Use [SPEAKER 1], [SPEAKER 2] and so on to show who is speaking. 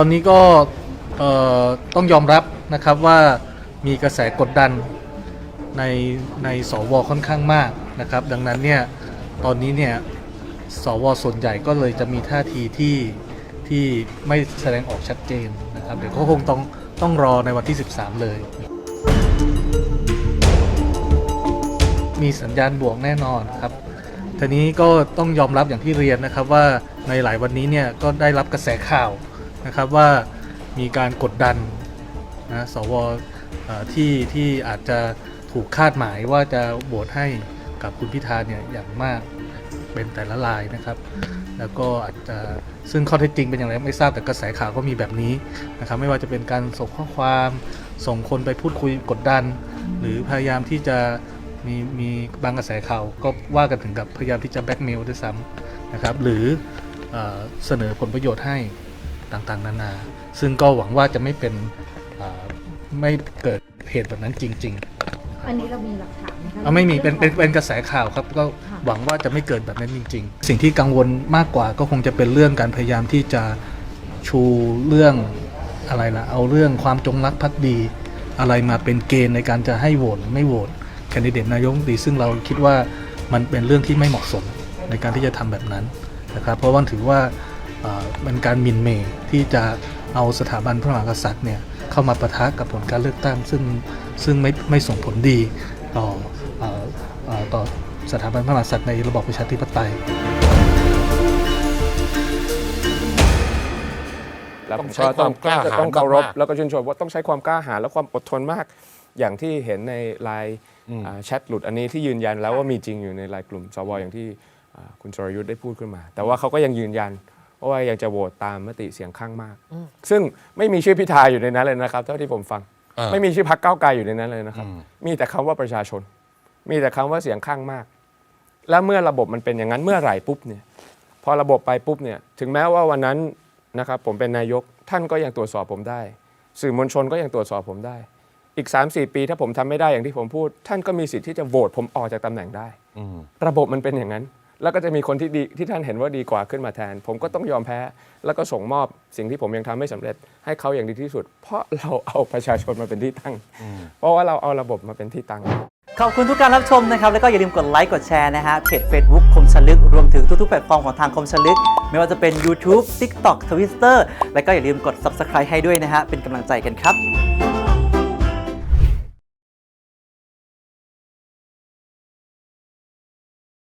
[SPEAKER 1] ตอนนี้ก็ต้องยอมรับนะครับว่ามีกระแสกดดันในในสวค่อนข้างมากนะครับ ดังนั้นเนี่ยตอนนี้เนี่ยสวส่วนใหญ่ก็เลยจะมีท่าทีที่ที่ไม่แสดงออกชัดเจนนะครับ เดี๋ยวก็คงต้องต้องรอในวันที่ 13 เลย มีสัญญาณบวกแน่นอนครับทีนี้ก็ต้องยอมรับอย่างที่เรียนนะครับว่าในหลายวันนี้เนี่ยก็ได้รับกระแสข่าว นะครับว่ามีการกดดันนะสวที่ที่อาจจะถูกคาดหมายว่าจะโหวตให้กับคุณพิธาเนี่ยอย่างมากเป็นแต่ละรายนะครับ แล้วก็อาจจะซึ่งข้อเท็จจริงเป็นอย่างไรไม่ทราบแต่กระแสข่าวก็มีแบบนี้นะครับไม่ว่าจะเป็นการส่งข้อความส่งคนไปพูดคุยกดดัน หรือพยายามที่จะมีมีบางกระแสข่าวก็ว่ากันถึงกับพยายามที่จะแบ็กเมลด้วยซ้ำนะครับหรือเอเสนอผลประโยชน์ให้ ต่างๆ นานา ซึ่งก็หวังว่าจะไม่เป็นเอ่อไม่เกิดเหตุแบบนั้นจริง ๆ
[SPEAKER 2] อันนี้เรามีหลักฐานหคะ
[SPEAKER 1] เอาไม่มีเป็นเป็นเป็นกระแสข่าวครับ ก็หวังว่าจะไม่เกิดแบบนั้นจริง ๆ สิ่งที่กังวลมากกว่าก็คงจะเป็นเรื่องการพยายามที่จะชูเรื่องอะไรล่ะ เอาเรื่องความจงรักภักดี อะไรมาเป็นเกณฑ์ในการจะให้โหวตหรือไม่โหวตแคนดิเดตนายกรัฐมนตรีซึ่งเราคิดว่ามันเป็นเรื่องที่ไม่เหมาะสมในการที่จะทำแบบนั้นนะครับ เพราะว่าถือว่า เอ่อเป็นการหมินเมย์ที่จะเอาสถาบันพระมหากษัตริย์เนี่ยเข้ามาปะทะกับผลการเลือกตั้ง ซึ่งซึ่งไม่ไม่ส่งผลดีต่อเอ่อเอ่อต่อสถาบันพระมหากษัตริย์ในระบอบประชาธิปไตย
[SPEAKER 3] แล้ว
[SPEAKER 4] ต้
[SPEAKER 3] ผ
[SPEAKER 4] อง
[SPEAKER 3] ม
[SPEAKER 4] ใช้
[SPEAKER 3] ก็ต้อง
[SPEAKER 4] ความกล้าหาญ
[SPEAKER 3] ต้องเคารพ
[SPEAKER 4] มากๆ
[SPEAKER 3] แล้วก็ชื่นชมว่าต้องใช้ความกล้าหาญและความอดทนมาก อย่างที่เห็นในไลน์อ่าแชทหลุดอันนี้ที่ยืนยันแล้วว่ามีจริงอยู่ในไลน์กลุ่มสวอย่างที่อ่าคุณสรยุทธ์ได้พูดขึ้นมา แต่ว่าเขาก็ยังยืนยัน ว่ายังจะโหวตตามมติเสียงข้างมาก ซึ่งไม่มีชื่อพิธาอยู่ในนั้นเลยนะครับ เท่าที่ผมฟัง
[SPEAKER 4] อ่า
[SPEAKER 3] ไม่มีชื่อพรรคก้าวไกลอยู่ในนั้นเลยนะครับ
[SPEAKER 4] อืม
[SPEAKER 3] มีแต่คำว่าประชาชน มีแต่คำว่าเสียงข้างมาก แล้วเมื่อระบบมันเป็นอย่างนั้นเมื่อไหร่ปุ๊บเนี่ย พอระบบไปปุ๊บเนี่ย ถึงแม้ว่าวันนั้นนะครับผมเป็นนายกท่านก็ยังตรวจสอบผมได้ สื่อมวลชนก็ยังตรวจสอบผมได้ อีก 3-4 ปีถ้าผมทำไม่ได้อย่างที่ผมพูด ท่านก็มีสิทธิ์ที่จะโหวตผมออกจากตำแหน่งได้
[SPEAKER 4] อืม
[SPEAKER 3] ระบบมันเป็นอย่างนั้น แล้วก็จะมีคนที่ดีที่ท่านเห็นว่าดีกว่าขึ้นมาแทน ผมก็ต้องยอมแพ้ แล้วก็ส่งมอบสิ่งที่ผมยังทำไม่สำเร็จ ให้เขาอย่างดีที่สุด เพราะเราเอาประชาชนมาเป็นที่ตั้ง เพราะว่าเราเอาระบบมาเป็นที่ตั้ง
[SPEAKER 5] ขอบคุณทุกการรับชมนะครับ แล้วก็อย่าลืมกดไลค์กดแชร์นะฮะเพจ Facebook คมชลึก รวมถึงทุกๆแพลตฟอร์มของทางคมชลึก ไม่ว่าจะเป็น YouTube TikTok Twitter แล้วก็อย่าลืมกด Subscribe ให้ด้วยนะฮะเป็นกำลังใจกันครับ